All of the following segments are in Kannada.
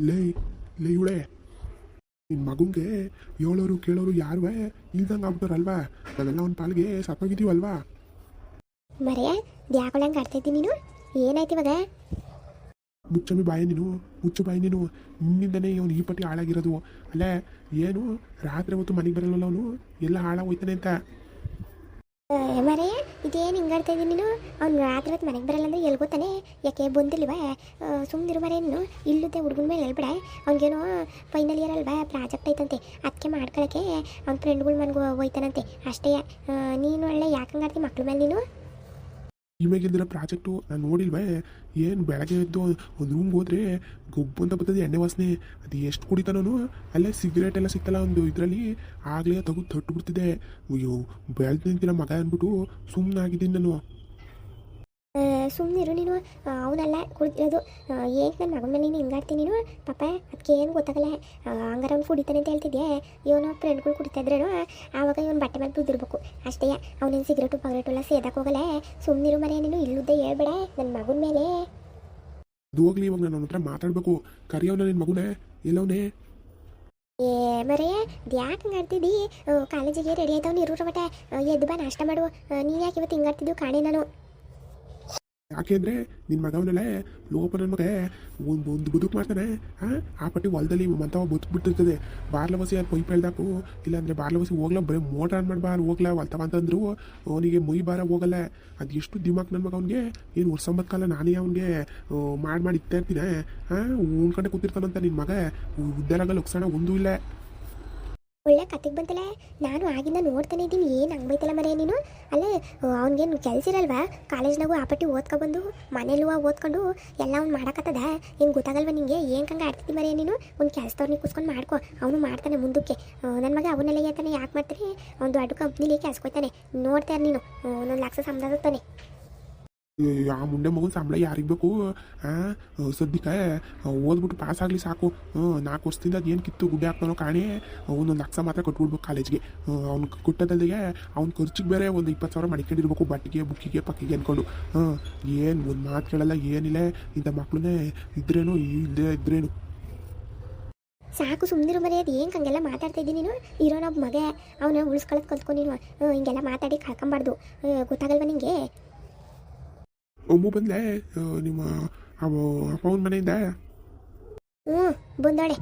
ಲೇ ಲೇ ಇವಳೆ. ನಿನ್ನ ಮಗುಂಗೆ ಹೇಳೋರು ಕೇಳೋರು ಯಾರುವೆ ಇಲ್ದಂಗೆ ಆಗ್ಬಿಟ್ಟಾರಲ್ವಾ ನಾವೆಲ್ಲ ಒಂದು ಪಾಲ್ಗೆ ಸತ್ತೋಗಿದ್ದೀವಲ್ವಾ ಮರೆಯ ದ್ಯಾಕೊಳಂಗೆ ಆಡ್ತೈತಿ ನೀನು? ಏನಾಯ್ತು ಇವಾಗ? ಮುಚ್ಚಮಿ ಬಾಯ ನೀನು ಮುಚ್ಚು ಬಾಯಿ ನೀನು. ನಿನ್ನಿಂದನೇ ಇವನು ಈ ಪಟ್ಟಿ ಹಾಳಾಗಿರೋದು. ಅಲ್ಲೇ ಏನು? ರಾತ್ರಿ ಹೊತ್ತು ಮನೆಗೆ ಬರಲ್ಲ ಅವನು? ಎಲ್ಲ ಹಾಳಾಗೋಯ್ತಾನೆ ಅಂತ. ಮರೆಯ ಇದೇನು ಹಿಂಗಾಡ್ತಾ ಇದ್ದೀನಿ ನೀನು. ಅವ್ನು ರಾತ್ರಿ ಹೊತ್ತು ಮನೆಗೆ ಬರಲ್ಲ ಅಂದ್ರೆ ಎಲ್ಲಿ ಗೊತ್ತಾನೆ ಯಾಕೆ ಬಂದಿಲ್ವಾ? ಸುಮ್ಮನಿರು ನೀನು. ಇಲ್ಲದೆ ಹುಡುಗನ ಮೇಲೆ ಹೇಳ್ಬೇಡ. ಅವ್ನಿಗೇನೋ ಫೈನಲ್ ಇಯರ್ ಅಲ್ವಾ, ಪ್ರಾಜೆಕ್ಟ್ ಐತಂತೆ. ಅದಕ್ಕೆ ಮಾಡ್ಕೊಳಕ್ಕೆ ಅವ್ನ ಫ್ರೆಂಡ್ಗಳ ಮನೆಗೆ ಹೋಯ್ತಾನಂತೆ. ಅಷ್ಟೇ. ನೀನು ಒಳ್ಳೆ ಯಾಕೆ ಹಂಗಾಡ್ತಿ ಮಕ್ಳ ಮೇಲೆ ನೀನು? ಇವಾಗಿಲ್ದಿರೋ ಪ್ರಾಜೆಕ್ಟು ನಾನು ನೋಡಿಲ್ವೇ? ಏನು ಬೆಳಗ್ಗೆ ಎದ್ದು ಒಂದು ರೂಮ್ಗೆ ಹೋದರೆ ಗೊಬ್ಬು ಅಂತ ಬರ್ತದೆ ಎಣ್ಣೆ ವಾಸನೆ. ಅದು ಎಷ್ಟು ಕುಡಿತಾನೋ ಅಲ್ಲೇ ಸಿಗರೇಟ್ ಎಲ್ಲ ಸಿಗ್ತಲ್ಲ ಒಂದು ಇದರಲ್ಲಿ. ಆಗಲೇ ತಗೊಂಡು ತೊಟ್ಟು ಬಿಡ್ತಿದ್ದೆ ಅಯ್ಯೋ, ಬೆಳೆದು ಮಗ ಅಂದ್ಬಿಟ್ಟು ಸುಮ್ಮನೆ ಆಗಿದ್ದೀನಿ ನಾನು. ಸುಮ್ಮನಿರು ನೀನು ಅವನಲ್ಲ ಕುಡಿದಿರೋದು. ಏಕೆ ನನ್ನ ಮಗನ ಮೇಲೆ ನೀನು ಹಿಂಗಾಡ್ತೀನಿ ನೀನು? ಪಾಪ ಅದಕ್ಕೆ ಏನು ಗೊತ್ತಾಗಲ್ಲ. ಹಂಗಾರ ಅವ್ನು ಕುಡಿತಾನೆ ಅಂತ ಹೇಳ್ತಿದ್ದೆ ಇವನು ಫ್ರೆಂಡ್ಗಳು ಕುಡಿತಾ ಇದ್ರೇನು? ಆವಾಗ ಇವನು ಬಟ್ಟೆ ಮೇಲೆ ಬಿದ್ದಿರ್ಬೇಕು ಅಷ್ಟೇ ಅವನೇನು ಸಿಗರೇಟು ಪಗರೇಟು ಎಲ್ಲ ಸೇದಕ್ಕೆ ಹೋಗಲ್ಲ. ಸುಮ್ಮನಿರು ಮನೆ ನೀನು ಇಲ್ಲುದ್ದೆ ಹೇಳ್ಬೇಡ ನನ್ನ ಮಗನ ಮೇಲೆ. ಅದು ಹೋಗ್ಲಿ ಇವಾಗ ನಾನು ಹತ್ರ ಮಾತಾಡಬೇಕು. ಕರಿಯವನ ನಿನ್ನ ಮಗುನೇ ಎಲ್ಲವನೇ? ಏ ಮರೇ ಯಾಕೆ ಹಿಂಗಾಡ್ತಿದ್ದಿ ಕಾಲೇಜಿಗೆ ರೆಡಿ ಆಯ್ತಾವ್ ನೀರು ಮಟ ಎದ್ದು ಬಾ ನಾಷ್ಟ ಮಾಡು. ನೀನು ಯಾಕೆ ಇವತ್ತು ಹಿಂಗಾಡ್ತಿದ್ದು ಕಾಣೆ ನಾನು. ಯಾಕೆಂದ್ರೆ ನಿನ್ ಮಗವನಲ್ಲೇ ಲೋಪ ನನ್ನ ಮಗ, ಒಂದು ಒಂದು ಬದುಕು ಮಾಡ್ತಾನೆ. ಆ ಪಟ್ಟಿ ಹೊಲದಲ್ಲಿ ಮಂತವ ಬದುಕ್ಬಿಟ್ಟಿರ್ತದೆ ಬಾರ್ಲವಸಿ ಅಲ್ಲಿ ಪೈಪ್ ಎಳ್ದಾಕು ಇಲ್ಲಾಂದ್ರೆ ಬಾರ್ಲವಸಿ ಹೋಗ್ಲ, ಬರೀ ಮೋಟರ್ ಆನ್ ಮಾಡ್ಬಾರ ಹೋಗ್ಲ ಹೊಲ್ತವ ಅಂತಂದ್ರು ಅವನಿಗೆ ಮೈ ಬಾರ ಹೋಗಲ್ಲ. ಅದು ಎಷ್ಟು ದಿಮಾಕ್ ನನ್ನ ಮಗ ಅವನಿಗೆ? ಏನು ವರ್ಷಂಬತ್ ಕಾಲ ನಾನೇ ಅವನಿಗೆ ಮಾಡಿ ಮಾಡಿ ಇತ್ತಾ ಇರ್ತೀನಿ ಹಾಂ ಉಣ್ಕೊಂಡೆ ಕೂತಿರ್ತಾನಂತ ನಿನ್ ಮಗ. ಉದ್ದರಾಗ ಲಕ್ಷಣ ಒಂದೂ ಇಲ್ಲ. ಒಳ್ಳೆ ಕತೆಗೆ ಬಂತಲ್ಲ ನಾನು ಆಗಿಂದ ನೋಡ್ತಾನೆ ಇದ್ದೀನಿ. ಏನು ಹಂಗೆ ಬೈತಲ್ಲ ಮರೆ ನೀನು? ಅಲ್ಲೇ ಅವ್ನಿಗೇನು ಕೆಲಸ ಇರಲ್ವಾ? ಕಾಲೇಜ್ನಾಗೂ ಆ ಪಟ್ಟಿ ಓದ್ಕೊಬಂದು, ಮನೇಲೂ ಓದ್ಕೊಂಡು, ಎಲ್ಲ ಅವ್ನು ಮಾಡಕತ್ತದ? ಏನು ಗೊತ್ತಾಗಲ್ವ ನಿಂಗೆ? ಏನು ಹಂಗೆ ಆಡ್ತಿದ್ದಿ ಮರೆ ನೀನು? ಒಂದು ಕೆಲಸದವ್ರನ್ನ ಕೂಸ್ಕೊಂಡು ಮಾಡ್ಕೊ. ಅವನು ಮಾಡ್ತಾನೆ ಮುಂದಕ್ಕೆ. ನನ್ನ ಮಗ ಅವನ್ನೆಲ್ಲ ಹೇಳ್ತಾನೆ, ಯಾಕೆ ಮಾಡ್ತಾನೆ? ಅವ್ನು ದೊಡ್ಡ ಕಂಪ್ನಿಲಿ ಕೆಲ್ಸಕ್ಕೆ ನೋಡ್ತಾರೆ ನೀನು. ಒಂದೊಂದು ಲಕ್ಷ ಸಂಬಳ ಆ ಮುಂಡೆ ಮಗು ಸಂಬಳ ಯಾರಿಗೆ ಬೇಕು? ಹಾಂ ಸದ್ಯಕ್ಕೆ ಓದ್ಬಿಟ್ಟು ಪಾಸ್ ಆಗಲಿ ಸಾಕು. ನಾಲ್ಕು ವರ್ಷದಿಂದ ಅದೇನು ಕಿತ್ತು ಗುಡ್ಡೆ ಹಾಕ್ತಾನೋ ಕಾಣಿ. ಒಂದೊಂದು ಲಕ್ಷ ಮಾತ್ರ ಕಟ್ಬಿಡ್ಬೇಕು ಕಾಲೇಜ್ಗೆ. ಅವ್ನು ಕೊಟ್ಟದಲ್ಲಿಗೆ ಅವ್ನ ಖರ್ಚಿಗೆ ಬೇರೆ ಒಂದು ಇಪ್ಪತ್ತು ಸಾವಿರ ಮಡಿಕೊಂಡಿರ್ಬೇಕು ಬಟ್ಟಿಗೆ, ಬುಕ್ಕಿಗೆ, ಪಕ್ಕಿಗೆ ಅಂದ್ಕೊಂಡು ಹಾಂ ಏನು ಒಂದು ಮಾತು ಕೇಳಲ್ಲ, ಏನಿಲ್ಲ. ಇಂಥ ಮಕ್ಳನ್ನೇ ಇದ್ರೇನು ಇಲ್ಲದೆ ಇದ್ರೇನು? ಸಾಕು ಸುಮ್ಮನಿರು ಮರೆ ಅದು ಏನು ಹಂಗೆಲ್ಲ ಮಾತಾಡ್ತಾ ಇದ್ದೀನಿ ನೀನು? ಇರೋನೊಬ್ಬ ಮಗ. ಅವನ ಉಳಿಸ್ಕೊಳ್ಳೋದು ಕಲ್ತ್ಕೊ ನೀನು. ಹಿಂಗೆಲ್ಲ ಮಾತಾಡಿ ಕಳ್ಕೊಂಬಾರ್ದು. ಗೊತ್ತಾಗಲ್ವ ನಿಂಗೆ? ಒಮ್ಮು ಬಂದ್ಲೆ ನಿಮ್ಮ ಅವ ಅಪ್ಪವನ ಮನೆಯಿಂದ ಹ್ಞೂ ಬಂದೋಳೆ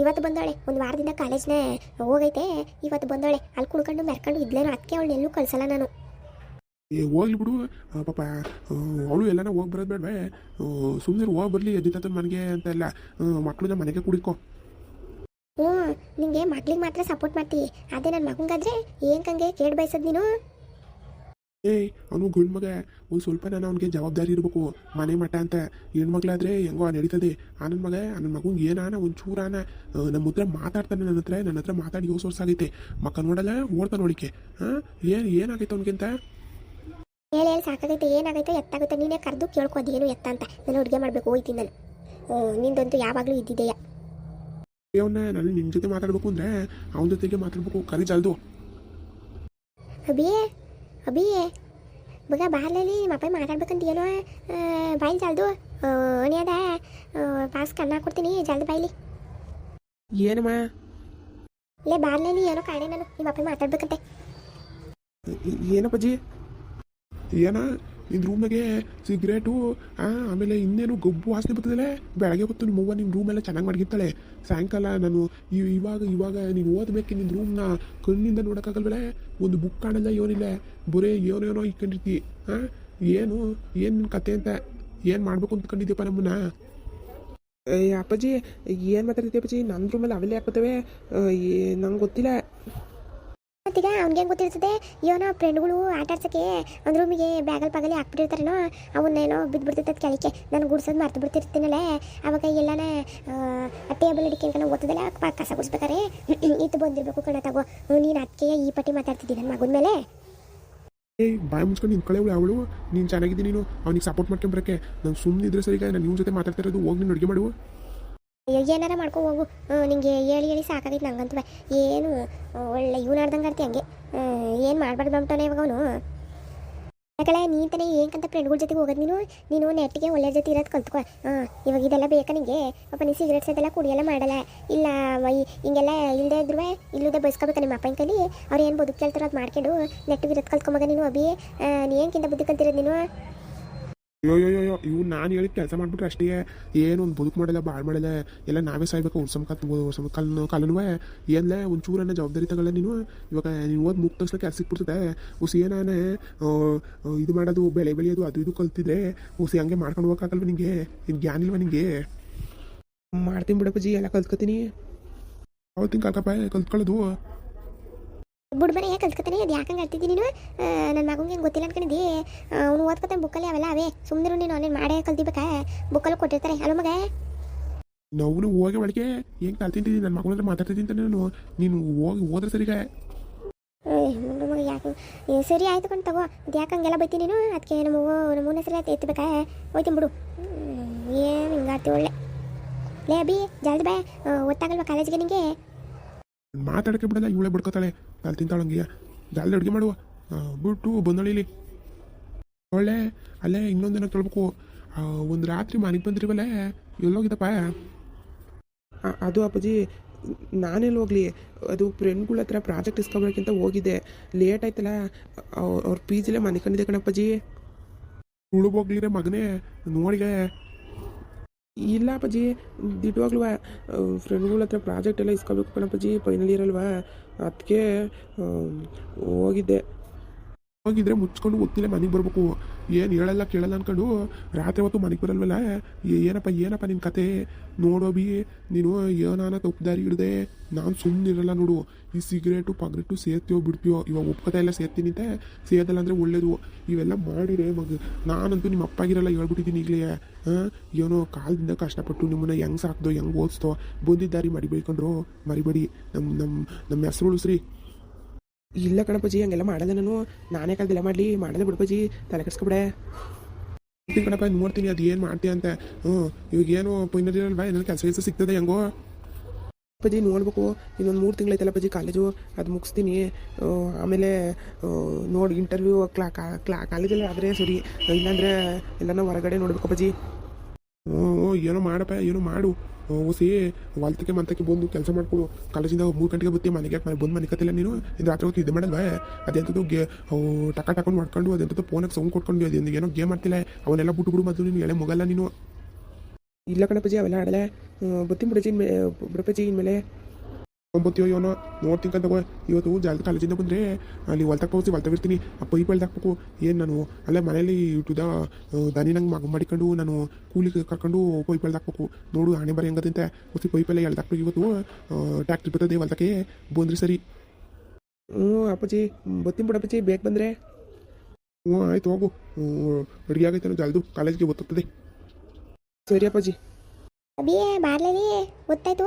ಇವತ್ತು ಬಂದೋಳೆ ಒಂದು ವಾರದಿಂದ ಕಾಲೇಜ್ನೇ ಹೋಗೈತೆ ಇವತ್ತು ಬಂದೋಳೆ ಅಲ್ಲಿ ಕುಳ್ಕೊಂಡು ಮೆರ್ಕೊಂಡು ಇದ್ಲೇನು ಅದಕ್ಕೆ ಅವಳು ಎಲ್ಲೂ ಕಳ್ಸಲ್ಲ ನಾನು ಏ ಹೋಗ್ಲಿ ಬಿಡು ಪಾಪ ಅವಳು ಎಲ್ಲನ ಹೋಗಿ ಬರೋದು ಬೇಡವೇ ಸುಮ್ಮನೆ ಹೋಗಿ ಬರಲಿ ಅಜ್ಜಿತಾತನ ಮನೆಗೆ ಅಂತ ಎಲ್ಲ ಮಕ್ಕಳನ್ನ ಮನೆಗೆ ಕುಡಿಕೋ ಹ್ಞೂ ನಿಂಗೆ ಮಕ್ಳಿಗೆ ಮಾತ್ರ ಸಪೋರ್ಟ್ ಮಾಡ್ತೀವಿ ಅದೇ ನನ್ನ ಮಗಂಗಾದ್ರೆ ಏನು ಕಂಗೆ ಕೇಳಿ ಬಯಸೋದು ನೀನು ಏಯ್ ಅವನು ಗುಂಡ್ ಮಗ ಒಂದು ಸ್ವಲ್ಪ ನಾನು ಅವನಿಗೆ ಜವಾಬ್ದಾರಿ ಇರಬೇಕು ಮನೆ ಮಠ ಅಂತ. ಹೆಣ್ಮಕ್ಳಾದ್ರೆ ಹೆಂಗೋ ನಡೀತದೆ. ಆ ನನ್ನ ಮಗ ಅನ್ನ ನನ್ನ ಮಗುಂಗೆ ಏನಾನ ಒಂದು ಚೂರಾನ ಆ, ನಮ್ಮ ಹತ್ರ ಮಾತಾಡ್ತಾನೆ ನನ್ನ ಹತ್ರ ನನ್ನ ಹತ್ರ ಮಾತಾಡಿ ಯೋಸ್ ವರ್ಷ ಆಗೈತೆ. ಮಕ್ಕ ನೋಡಲ್ಲ ಓಡ್ತಾ ನೋಡಿಕೆ. ಹಾ ಏನ್ ಏನಾಗೈತೆ ಅವನಿಗಿಂತ? ಹೇಳಿ ಹೇಳಿ ಸಾಕಾಗೈತೆ ಏನಾಗೈತೆ ಎತ್ತಾಗುತ್ತೆ. ನೀನೇ ಕರೆದು ಕೇಳ್ಕೋದು ಏನು ಎತ್ತ ಅಂತ. ನಾನು ಅಡುಗೆ ಮಾಡಬೇಕು ಹೋಯ್ತೀನಿ ನಾನು. ನಿಂದಂತೂ ಯಾವಾಗಲೂ ಇದ್ದಿದೆಯಾ ಅವನ್ನ ನಾನು ನಿನ್ನ ಜೊತೆ ಮಾತಾಡಬೇಕು ಅಂದರೆ ಅವನ ಜೊತೆಗೆ ಮಾತಾಡ್ಬೇಕು ಕರಿ ಜಲ್ದು ಅಬಿ ಅಬಿ ಮಗ ಬಾರ್ಲಲ್ಲಿ ನಿಮ್ಮ ಅಪ್ಪ ಮಾತಾಡ್ಬೇಕಂತ ಏನೋ ಆ, ಬಾಯಿ ಜಲ್ದು ಅದ ಪಾಸ್ ಕನ್ನ ಕೊಡ್ತೀನಿ ಜಲ್ದಿ ಬಾಯ್ಲಿ ಏನಮ್ಮ ಲೇ ಬಾರ್ಲಲ್ಲಿ ಏನೋ ಕಾಣೆ ನಾನು ನಿಮ್ಮ ಅಪ್ಪ ಮಾತಾಡ್ಬೇಕಂತೆ ಏನಪ್ಪಜ್ಜಿ ಏನ ನಿನ್ನ ರೂಮ್ನಾಗೆ ಸಿಗರೇಟು ಆಮೇಲೆ ಇನ್ನೇನು ಗಬ್ಬು ವಾಸನೆ ಬರ್ತದಲ್ಲ? ಬೆಳಗ್ಗೆ ಹೊತ್ತು ನಿಮ್ಮ ಅವ್ವ ನಿಮ್ಮ ರೂಮೆಲ್ಲ ಚೆನ್ನಾಗಿ ಮಡಗಿರ್ತಾಳೆ. ಸಾಯಂಕಾಲ ನಾನು ಇವಾಗ ಇವಾಗ ನೀನು ಓದಬೇಕು ನಿನ್ನ ರೂಮ್ನ ಕಣ್ಣಿಂದ ನೋಡೋಕ್ಕಾಗಲ್ವಲ್ಲ ಒಂದು ಬುಕ್ ಕಾಣಲ್ಲ ಏನಿಲ್ಲ ಬರೀ ಏನೋ ಇಟ್ಕೊಂಡಿರ್ತಿ. ಹಾಂ ಏನು? ಏನು ನಿನ್ನ ಕತೆ ಅಂತ? ಏನು ಮಾಡಬೇಕು ಅಂತ ಕಂಡಿದ್ದೀಯಪ್ಪ ನಮ್ಮನ್ನ? ಅಪ್ಪಾಜಿ, ಏನು ಮಾತಾಡ್ತೀವಿ ಅಪ್ಪಾಜಿ? ನನ್ನ ರೂಮಲ್ಲಿ ಅವೆಲ್ಲ ಯಾಕೆ ಬರ್ತವೆ? ನಂಗೆ ಗೊತ್ತಿಲ್ಲ. ಮತ್ತೀಗ ಅವ್ನಿಗೆ ಗೊತ್ತಿರ್ತದೆ? ಏನೋ ಫ್ರೆಂಡ್ಗಳು ಆಟ ಆಡ್ಸೋಕ್ಕೆ ಒಂದು ರೂಮಿಗೆ ಬ್ಯಾಗಲ್ ಪಾಗಲಿ ಹಾಕ್ಬಿಟ್ಟಿರ್ತಾರೇನೋ, ಅವನ್ನೇನೋ ಬಿದ್ದುಬಿಡ್ತೈತೆ ಕೆಳಕ್ಕೆ. ನಾನು ಗುಡ್ಸೋದು ಮರ್ತು ಬಿಡ್ತಿರ್ತೀನಲ್ಲೇ. ಅವಾಗ ಎಲ್ಲಾನ ಟೇಬಲ್ ಓದ್ತದಲ್ಲ ಪ- ಕಸ ಗುಡಿಸ್ಬೇಕಾರೆ. ಇತ್ತು ಬಂದಿರಬೇಕು ಕಣ ತಗೋ. ನೀನು ಅದಕ್ಕೆ ಈ ಪಟ್ಟಿ ಮಾತಾಡ್ತಿದ್ದಿ ನನ್ನ ಮಗನ ಮೇಲೆ. ಏಯ್ ಬಾಯಿ ಮುಚ್ಕೊಂಡು ನಿಂತ್ಕೊಳ್ಳೆ ಅವಳು. ನೀನು ಚೆನ್ನಾಗಿದ್ದೀನಿ ನೀನು. ಅವ್ನಿಗೆ ಸಪೋರ್ಟ್ ಮಾಡ್ಕೊಂಬರಕ್ಕೆ ನಾನು ಸುಮ್ಮನೆ ಇದ್ರೆ ಸರಿ ನಾನು ನಿಮ್ಮ ಜೊತೆ ಮಾತಾಡ್ತಿರೋದು ಹೋಗಿ ನೀನು ಅಡುಗೆ ಮಾಡು. ಅಯ್ಯೋ, ಏನಾರ ಮಾಡ್ಕೊ ಹೋಗು. ನಿಂಗೆ ಹೇಳಿ ಹೇಳಿ ಸಾಕಾಗೈತೆ ನಂಗಂತೂ ಏನು ಒಳ್ಳೆ ಇವ್ನು ಆಡ್ದಂಗೆ ಆಡ್ತಿ ಹಂಗೆ. ಏನು ಮಾಡ್ಬಾರ್ದು ಬಂಬಿಟ್ಟವನ ಇವಾಗ ಅವನು. ಯಾಕಳೆ ನೀ ತಾನೇ ಏನಕ್ಕಂತ ಫ್ರೆಂಡ್ಗಳ ಜೊತೆಗೆ ಹೋಗೋದು ನೀನು? ನೀನು ನೆಟ್ಟಿಗೆ ಒಳ್ಳೆ ಜೊತೆ ಇರೋದು ಕಲ್ತ್ಕೊ. ಹಾಂ ಇವಾಗ ಇದೆಲ್ಲ ಬೇಕಾ ನಿಂಗೆ? ಪಾಪ ನೀ ಸಿಗರೇಟ್ಸ್ ಅದೆಲ್ಲ ಕುಡಿಯಲ್ಲ ಮಾಡಲ್ಲ. ಇಲ್ಲ ಹಿಂಗೆಲ್ಲ ಇಲ್ಲದೆ ಇದ್ರೂ ಇಲ್ಲದೆ ಬಯಸ್ಕೋಬೇಕಾ ನಿಮ್ಮ ಅಪ್ಪನ ಕೈಲಿ. ಅವ್ರು ಏನು ಬದುಕು ಕೇಳ್ತಾರೋ ಅದು ಮಾಡ್ಕೊಂಡು ನೆಟ್ಟಿಗೆ ಇರೋದು ಕಲ್ತ್ಕೊಂಬಾಗ ನೀನು ಅಭಿ. ನೀ ಏನಕ್ಕಿಂತ ಬುದ್ಧಿ ಕಲ್ತಿರೋದು ನೀನು? ಅಯ್ಯೋ ಅಯ್ಯೋ ಇವು ನಾನು ಹೇಳಿದ ಕೆಲಸ ಮಾಡ್ಬಿಟ್ರೆ ಅಷ್ಟೇ. ಏನು ಒಂದು ಬದುಕು ಮಾಡಿಲ್ಲ, ಬಾಳ್ ಮಾಡಿಲ್ಲ. ಎಲ್ಲ ನಾವೇ ಸಾಯ್ಬೇಕು ಉಳ್ಸಮ್ ಕತ್ ಉಳ್ಸಮ್ ಕಲ್ಲು ಕಲ್ಲನುವೆ ಏನ್ಲೆ ಒಂಚೂರನ್ನ ಜವಾಬ್ದಾರಿ ತಗೊಳ್ಳ ನೀನು. ಇವಾಗ ನೀವು ಓದ್ ಮುಗ್ದ ತಕ್ಷಣ ಕೆಲಸ ಸಿಕ್ಬಿಡ್ತದೆ? ಉಸಿ ಏನಾನೆ? ಇದು ಮಾಡೋದು, ಬೆಳೆ ಬೆಳೆಯೋದು, ಅದು ಇದು ಕಲ್ತಿದ್ರೆ ಉಸಿ ಹಂಗೆ ಮಾಡ್ಕೊಂಡು ಹೋಗಕ್ಕಾಗಲ್ವ ನಿಂಗೆ? ನಿನ್ ಜ್ಞಾನ ಇಲ್ವಾ ನಿಂಗೆ? ಮಾಡ್ತೀನಿ ಬಿಡಪ್ಪಾಜಿ, ಎಲ್ಲ ಕಲ್ತ್ಕೊತೀನಿ. ಅವತ್ತಿನ ಕಾಕಪ್ಪ, ಕಲ್ತ್ಕೊಳ್ಳೋದು. ಬುಡ್ಬರ ಯಾಕೆ ಕಲ್ತ್ಕೊತಾನೆ ಅದು ಯಾಕಂಗೆ ಆಡ್ತಿದ್ದಿ ನೀನು? ನನ್ನ ಮಗಂಗೆ ಏನು ಗೊತ್ತಿಲ್ಲ ಅನ್ಕೊಂಡಿದ್ದಿ? ಅವನು ಓದ್ಕೊತಾನೆ ಬುಕ್ಕಲ್ಲಿ ಅವೆಲ್ಲ ಅವೇ. ಸುಮ್ಮನೆ ನೀನು ಅವನೇನು ಮಾಡೇ ಕಲ್ತಿಬೇಕಾ ಬುಕ್ಕಲ್ಲಿ ಕೊಟ್ಟಿರ್ತಾರೆ. ಅಲ್ಲ ಮಗ? ನಾವು ಹೋಗಿ ಒಳಗೆ ಹೆಂಗೆ ಕಲ್ತಿದ್ದೀನಿ ನನ್ನ ಮಗನ ಹತ್ರ ಮಾತಾಡ್ತಿದ್ದೀನಿ ಅಂತ ನಾನು. ನೀನು ಹೋಗಿ ಹೋದ್ರೆ ಸರಿಗ? ಏಯ್ ನೋಡು ಮಗ ಯಾಕೆ ಸರಿ ಆಯ್ತು ಕಣ್ ತಗೋ. ಅದು ಯಾಕಂಗೆಲ್ಲ ಬೈತಿ ನೀನು? ಅದಕ್ಕೆ ನಮ್ಮ ನಮ್ಮ ಹೆಸರು ಆಯ್ತು ಎತ್ತಬೇಕಾ ಹೋಯ್ತೀನಿ ಬಿಡು. ಏನು ಹಿಂಗಾಡ್ತಿ ಒಳ್ಳೆ. ಲೇ ಅಭಿ ಜಲ್ದಿ ಬಾ. ಒತ್ತಾಗಲ್ವಾ ಕಾಲೇಜಿಗೆ ನಿಂಗೆ? ಮಾತಾಡಕ್ಕೆ ಬಿಡಲ್ಲ, ಇವಳೆ ಬಿಡ್ಕೋತಾಳೆ. ನಾನು ತಿಂತಾಳಂಗೆ ಜಲ್ದಿ ಅಡುಗೆ ಮಾಡುವ. ಬಿಟ್ಟು ಬಂದಳಿಲಿ. ಒಳ್ಳೆ, ಅಲ್ಲೇ ಇನ್ನೊಂದಿನ ಕೇಳ್ಬೇಕು ಒಂದು ರಾತ್ರಿ ಮನೆಗೆ ಬಂದಿರಿವಲ್ಲೇ ಎಲ್ಲೋಗಿದ್ದಪ್ಪ ಅದು ಅಪ್ಪಾಜಿ ನಾನೆಲ್ಲಿ ಹೋಗ್ಲಿ? ಅದು ಫ್ರೆಂಡ್ಗಳ ಹತ್ರ ಪ್ರಾಜೆಕ್ಟ್ ಇಸ್ಕೊಬೇಕಂತ ಹೋಗಿದ್ದೆ. ಲೇಟ್ ಆಯ್ತಲ್ಲ ಅವ್ರ ಪಿ ಜಿಲೇ ಮನೆ ಕಂಡಿದ್ದೆ ಕಣಪ್ಪಾಜಿ. ಉಳುಬೋಗ್ಲಿರೆ ಮಗನೇ, ನೋಡಿಗೆ. ಇಲ್ಲ ಅಪ್ಪಾಜಿ. ದಿಟ್ಟವಾಗ್ಲೂ ಫ್ರೆಂಡ್ಗಳ ಹತ್ರ ಪ್ರಾಜೆಕ್ಟ್ ಎಲ್ಲ ಇಸ್ಕೋಬೇಕು ಕಣಪ್ಪಾಜಿ ಫೈನಲ್ ಇಯರ್ ಅಲ್ವಾ. ಅದಕ್ಕೆ ಹೋಗಿದ್ದೆ. ಹೋಗಿದ್ರೆ ಮುಚ್ಕೊಂಡು ಗೊತ್ತಿಲ್ಲ ಮನೆಗೆ ಬರ್ಬೇಕು. ಏನು ಹೇಳಲ್ಲ ಕೇಳಲ್ಲ ಅನ್ಕೊಂಡು ರಾತ್ರಿ ಹೊತ್ತು ಮನೆಗೆ ಬರಲ್ವಲ್ಲ? ಏನಪ್ಪ ಏನಪ್ಪ ನಿನ್ನ ಕತೆ? ನೋಡೋ ಬಿ ನೀನು ಏನಾನ ತಪ್ಪುದಾರಿ ಹಿಡ್ದೆ. ನಾನು ಸುಮ್ಮನಿರಲ್ಲ ನೋಡು. ಈ ಸಿಗರೇಟು, ಪಗ್ರೆಟು ಸೇರ್ತೀಯೋ ಬಿಡ್ತೀಯೋ? ಇವಾಗ ಒಪ್ಕೋತಾ ಎಲ್ಲ ಸೇರ್ತೀನಿ ಅಂತ ಸೇದಲ್ಲ ಅಂದರೆ ಒಳ್ಳೇದು. ಇವೆಲ್ಲ ಮಾಡಿರೆ ಮಗ, ನಾನಂತೂ ನಿಮ್ಮ ಅಪ್ಪಾಗಿರಲ್ಲ ಹೇಳ್ಬಿಟ್ಟಿದ್ದೀನಿ ಈಗಲೇ. ಹಾಂ ಏನೋ ಕಾಲದಿಂದ ಕಷ್ಟಪಟ್ಟು ನಿಮ್ಮನ್ನ ಹೆಂಗೆ ಸಾಕ್ದೋ, ಹೆಂಗೆ ಓದಿಸ್ತೋ ಬಂದಿದ್ದಾರಿ ಮರಿಬೇಕಂಡ್ರು ಮರಿಬೇಡಿ. ನಮ್ಮ ನಮ್ಮ ನಮ್ಮ ಹೆಸರು ಉಳಿಸ್ರಿ. ಇಲ್ಲ ಕಣಪ್ಪಾಜಿ ಹಂಗೆಲ್ಲ ಮಾಡಲ್ಲ ನಾನು. ನಾನೇ ಕಾಲದೆಲ್ಲ ಮಾಡಲಿ ಮಾಡದೆ ಬಿಡ್ಪಾಜಿ ತಲೆ ಕರ್ಸ್ಕೊಬಿಡೆ ಕಣಪ್ಪ ನೋಡ್ತೀನಿ ಅದು ಏನು ಮಾಡ್ತೀಯ ಅಂತ. ಹ್ಞೂ ಇವಾಗ ಏನು ಪೈನರಿರಲ್ವಾ ಏನಾದ್ರು ಕೆಲಸ ಕೆಲಸ ಸಿಗ್ತದೆ ಹೆಂಗೋ? ಅಪ್ಪಾಜಿ ನೋಡ್ಬೇಕು. ಇನ್ನೊಂದು ಮೂರು ತಿಂಗಳೈತಲ್ಲ ಅಪ್ಪಾಜಿ ಕಾಲೇಜು. ಅದು ಮುಗಿಸ್ತೀನಿ. ಆಮೇಲೆ ನೋಡಿ ಇಂಟರ್ವ್ಯೂ ಕ್ಲಾ ಕ್ಲಾ ಕಾಲೇಜಲ್ಲಿ ಆದರೆ ಸರಿ. ಇಲ್ಲಾಂದರೆ ಎಲ್ಲನೂ ಹೊರಗಡೆ ನೋಡ್ಬೇಕು ಅಪ್ಪಾಜಿ. ಹ್ಞೂ ಹ್ಞೂ ಏನೋ ಮಾಡಪ್ಪ ಏನೋ ಮಾಡು. ಹೊಸಿ ಹೊಲ್ತಕ್ಕೆ ಮಂತಕ್ಕೆ ಬಂದು ಕೆಲಸ ಮಾಡ್ಕೊಡು. ಕಾಲೇಜಿಂದ ಮೂರು ಗಂಟೆಗೆ ಬತ್ತಿ ಮನೆಗೆ? ಮನೆ ಬಂದು ಮನೆ ಕತ್ತಿಲ್ಲ ನೀನು? ಇದು ರಾತ್ರಿ ಹೊತ್ತು ಇದು ಮಾಡಲ್ವಾ? ಅದೆಂಥದ್ದು ಗೇ ಟಕ ಟಕೊಂಡು ಮಾಡ್ಕೊಂಡು ಅದೆಂಥದ್ದು ಫೋನಾಗ ಸೌಂಡ್ ಕೊಟ್ಕೊಂಡು ಅದೆಂದು ಏನೋ ಗೇಮ್ ಮಾಡ್ತಿಲ್ಲ. ಅವನ್ನೆಲ್ಲ ಬಿಟ್ಟು ಬಿಡು ಮೊದಲು ನೀನು, ಎಳೆ ಮೊಗಲ್ಲ ನೀನು. ಇಲ್ಲ ಕಣಪ್ಪಾಜಿ, ಅವೆಲ್ಲ ಆಡಲ್ಲ. ಬತ್ತೀನಿ ಬಿಡಜಿ ಬಿಡಪ್ಪಾಜಿ ಇನ್ಮೇಲೆ. ಒಂಬತ್ತು ಏನೋ ನೋಡ್ತೀನಿ ಕಂತ ಇವತ್ತು ಜಲ್ದಿ ಕಾಲೇಜಿಂದ ಬಂದರೆ ಅಲ್ಲಿ ಒಳ್ತಕ್ಕೆ ಹೋಗಿ ಅಪ್ಪ ಆ ಪೈಪ್ ಹಾಕ್ಬೇಕು ಏನು ನಾನು, ಅಲ್ಲೇ ಮನೇಲಿ ಇಟ್ಟುದ ದನಿ ನಂಗೆ ಮಗ ಮಾಡಿಕೊಂಡು, ನಾನು ಕೂಲಿ ಕರ್ಕೊಂಡು ಪೈಪ್ ಹಾಕ್ಬೇಕು ನೋಡು ಹಣೆ ಬರ ಹೆಂಗದಂತೆ. ಹೊಸಿ ಪೈಪೆಲ್ಲ ಎಳ್ದಾಕ್ಬೇಕು ಇವತ್ತು ಟ್ಯಾಕ್ಟ್ರಿ ಬರ್ತದೆ ಹೊಲ್ತಕ್ಕೆ ಬಂದ್ರಿ ಸರಿ. ಹ್ಞೂ, ಅಪ್ಪಾಜಿ. ಬತ್ತೀನಿ ಬಿಡಪ್ಪಾಜಿ ಬೇಗ ಬಂದರೆ. ಹ್ಞೂ, ಆಯ್ತು, ಹೋಗು. ರೆಡಿ ಆಗೈತೆ ಜಲ್ದು ಕಾಲೇಜ್ಗೆ ಗೊತ್ತಾಗ್ತದೆ ಸರಿ, ಅಪ್ಪಾಜಿ. ಅಭಿ ಬಾರ್ಲೇ ಗೊತ್ತಾಯ್ತು